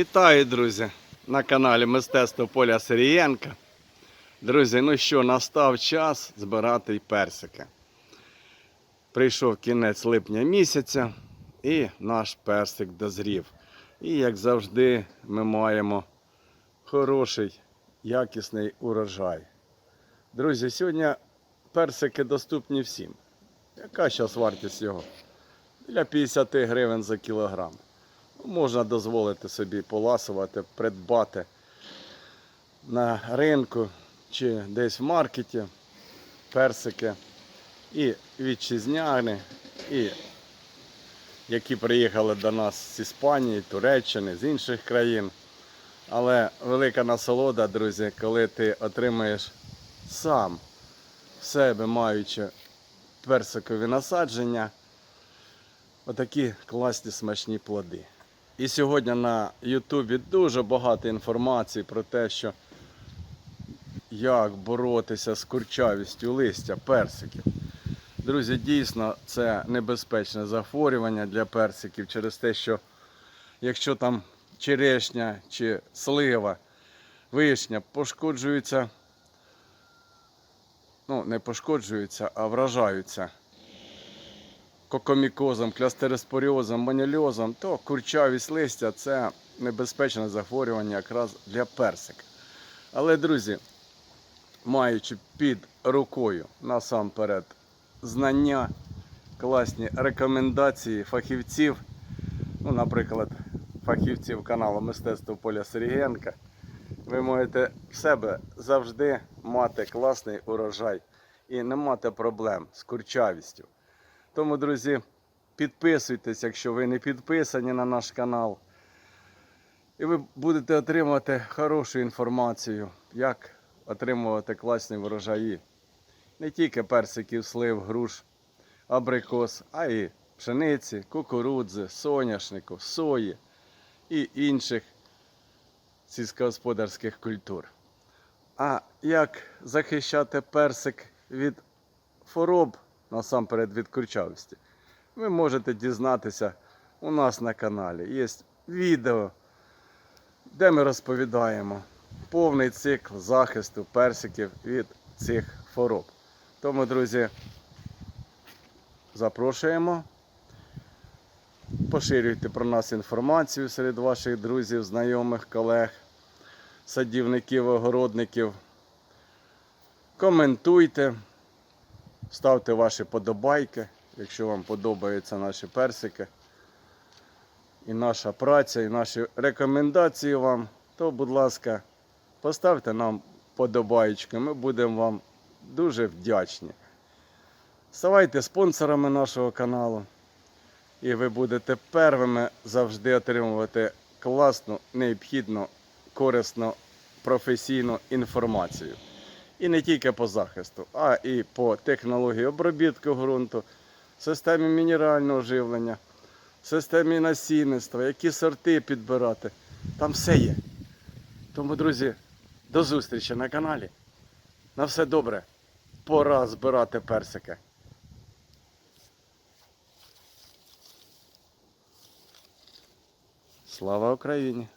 Вітаю, друзі, на каналі Мистецтво Поля Сирієнка. Друзі, ну що, настав час збирати й персики. Прийшов кінець липня місяця і наш персик дозрів. І як завжди, ми маємо хороший, якісний урожай. Друзі, сьогодні персики доступні всім. Яка зараз вартість його? Біля 50 гривень за кілограм. Можна дозволити собі поласувати, придбати на ринку чи десь в маркеті персики і вітчизняні, і які приїхали до нас з Іспанії, Туреччини, з інших країн. Але велика насолода, друзі, коли ти отримаєш сам в себе маючи персикові насадження, отакі класні смачні плоди. І сьогодні на Ютубі дуже багато інформації про те, що як боротися з курчавістю листя персиків. Друзі, дійсно це небезпечне захворювання для персиків через те, що якщо там черешня чи слива, вишня пошкоджуються, ну не пошкоджуються, а вражаються кокомікозом, клястероспоріозом, монельозом, то курчавість листя це небезпечне захворювання якраз для персика. Але, друзі, маючи під рукою насамперед знання, класні рекомендації фахівців, ну, наприклад, фахівців каналу Мистецтво Поля Сергієнка, ви можете в себе завжди мати класний урожай і не мати проблем з курчавістю. Тому, друзі, підписуйтесь, якщо ви не підписані на наш канал. І ви будете отримувати хорошу інформацію, як отримувати класні врожаї. Не тільки персиків, слив, груш, абрикос, а й пшениці, кукурудзи, соняшнику, сої і інших сільськогосподарських культур. А як захищати персик від хвороб, насамперед від курчавості, ви можете дізнатися у нас на каналі. Є відео, де ми розповідаємо повний цикл захисту персиків від цих хвороб. Тому, друзі, запрошуємо. Поширюйте про нас інформацію серед ваших друзів, знайомих, колег, садівників, огородників. Коментуйте. Ставте ваші подобайки, якщо вам подобаються наші персики. І наша праця, і наші рекомендації вам, то, будь ласка, поставте нам подобаєчки. Ми будемо вам дуже вдячні. Ставайте спонсорами нашого каналу. І ви будете первими завжди отримувати класну, необхідну, корисну, професійну інформацію. І не тільки по захисту, а і по технології обробітку ґрунту, системі мінерального живлення, системі насінництва, які сорти підбирати. Там все є. Тому, друзі, до зустрічі на каналі. На все добре. Пора збирати персики. Слава Україні!